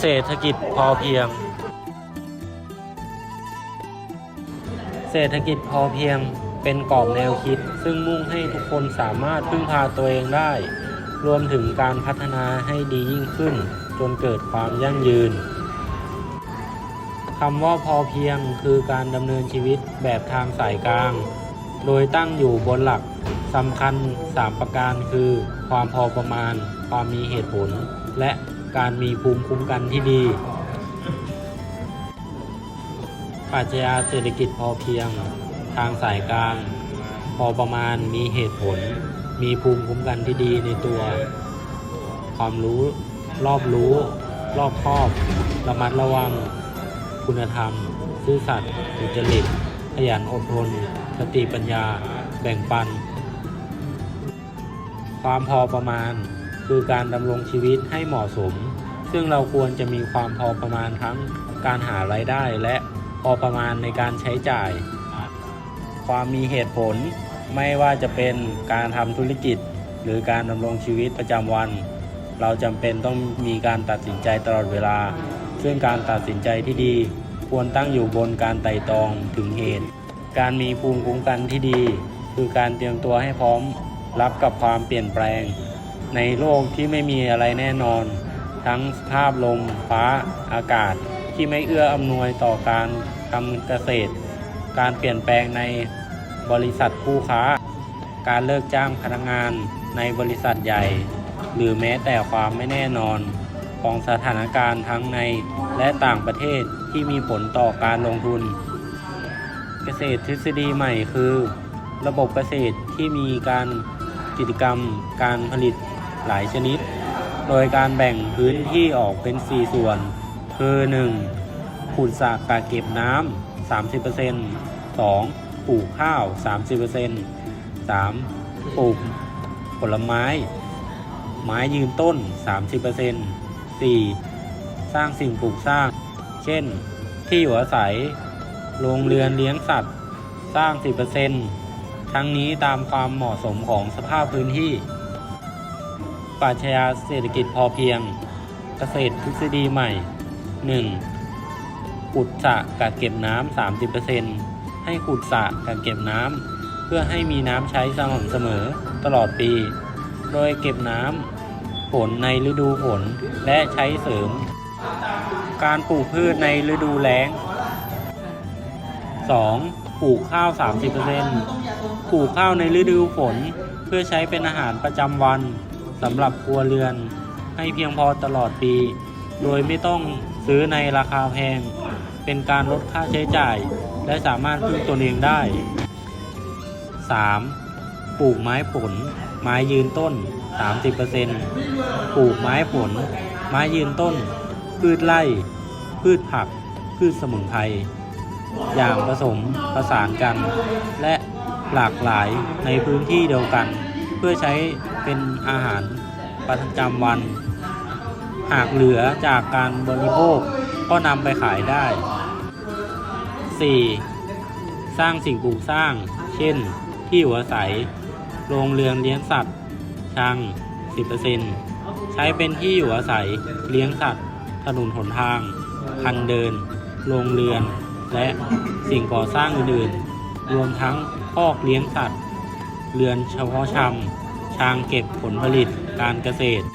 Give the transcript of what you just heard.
เศรษฐกิจพอเพียง เศรษฐกิจพอเพียงเป็นกรอบแนวคิด ซึ่งมุ่งให้ทุกคนสามารถพึ่งพาตัวเองได้ รวมถึงการพัฒนาให้ดียิ่งขึ้น จนเกิดความยั่งยืนคำว่าพอเพียงคือการดำเนินชีวิตแบบทางสายกลาง โดยตั้งอยู่บนหลักสำคัญ 3 ประการคือ ความพอประมาณ ความมีเหตุผล และ การมีภูมิคุ้มกันที่ดีปรัชญาเศรษฐกิจพอเพียง ทางสายกลาง พอประมาณมีเหตุผล มีภูมิคุ้มกันที่ดีในตัว ความรู้รอบรู้ รอบครอบ ระมัดระวัง คุณธรรม ซื่อสัตย์สุจริตขยันอดทนสติปัญญา แบ่งปัน ความพอประมาณ คือการดำรงชีวิตให้เหมาะสม ซึ่งเราควรจะมีความพอประมาณทั้งการหารายได้และพอประมาณในการใช้จ่าย ความมีเหตุผลไม่ว่าจะเป็นการทำธุรกิจ หรือการดำรงชีวิตประจำวัน เราจำเป็นต้องมีการตัดสินใจตลอดเวลา ซึ่งการตัดสินใจที่ดี ควรตั้งอยู่บนการไต่ตรองถึงเหตุ การมีภูมิคุ้มกันที่ดี คือการเตรียมตัวให้พร้อมรับกับความเปลี่ยนแปลง ในโลกที่ไม่มีอะไรแน่นอน ทั้งสภาพลม ฟ้า อากาศ ที่ไม่เอื้ออำนวยต่อการทำเกษตร การเปลี่ยนแปลงในบริษัทคู่ค้า การเลิกจ้างพนักงานในบริษัทใหญ่ หรือแม้แต่ความไม่แน่นอนของสถานการณ์ทั้งในและต่างประเทศที่มีผลต่อการลงทุน เกษตรทฤษฎีใหม่คือ ระบบเกษตรที่มีการกิจกรรม การผลิต หลายชนิด โดยการแบ่งพื้นที่ออกเป็น 4 ส่วน คือ 1. ขุดสระกักเก็บน้ำ 30% 2. ปลูกข้าว 30% 3. ปลูกผลไม้ ไม้ยืนต้น 30% 4. สร้างสิ่งปลูกสร้าง เช่น ที่อยู่อาศัย โรงเรือนเลี้ยงสัตว์ สร้าง 10%ทั้งนี้ตามความเหมาะสมของสภาพพื้นที่ ปรัชญาเศรษฐกิจพอเพียง เกษตรทฤษฎีใหม่ 1. ขุดสระกักเก็บน้ำ30%ให้ขุดสระกักเก็บน้ำเพื่อให้มีน้ำใช้สม่ำเสมอตลอดปี โดยเก็บน้ำฝนในฤดูฝนและใช้เสริม การปลูกพืชในฤดูแล้ง 2. ปลูกข้าว 30%ปลูกข้าวในฤดูฝน เพื่อใช้เป็นอาหารประจำวัน สำหรับครัวเรือน ให้เพียงพอตลอดปี โดยไม่ต้องซื้อในราคาแพง เป็นการลดค่าใช้จ่าย และสามารถพึ่งตนเองได้ 3. ปลูกไม้ผล ไม้ยืนต้น 30%ปลูกไม้ผล ไม้ยืนต้น พืชไร่ พืชผัก พืชสมุนไพร อย่างผสมผสานกัน และหลากหลายในพื้นที่เดียวกัน เพื่อใช้ เป็นอาหารประจำวัน หากเหลือจากการบริโภคก็นำไปขายได้ 4. สร้างสิ่งปลูกสร้าง เช่น ที่อยู่อาศัยโรงเรือนเลี้ยงสัตว์ชัง10%ใช้เป็นที่อยู่อาศัยเลี้ยงสัตว์ ถนนหนทาง คันเดิน โรงเรือน และสิ่งก่อสร้างอื่นๆ รวมทั้งคอกเลี้ยงสัตว์ เรือนเฉพาะชำ ทางเก็บผลผลิตการเกษตร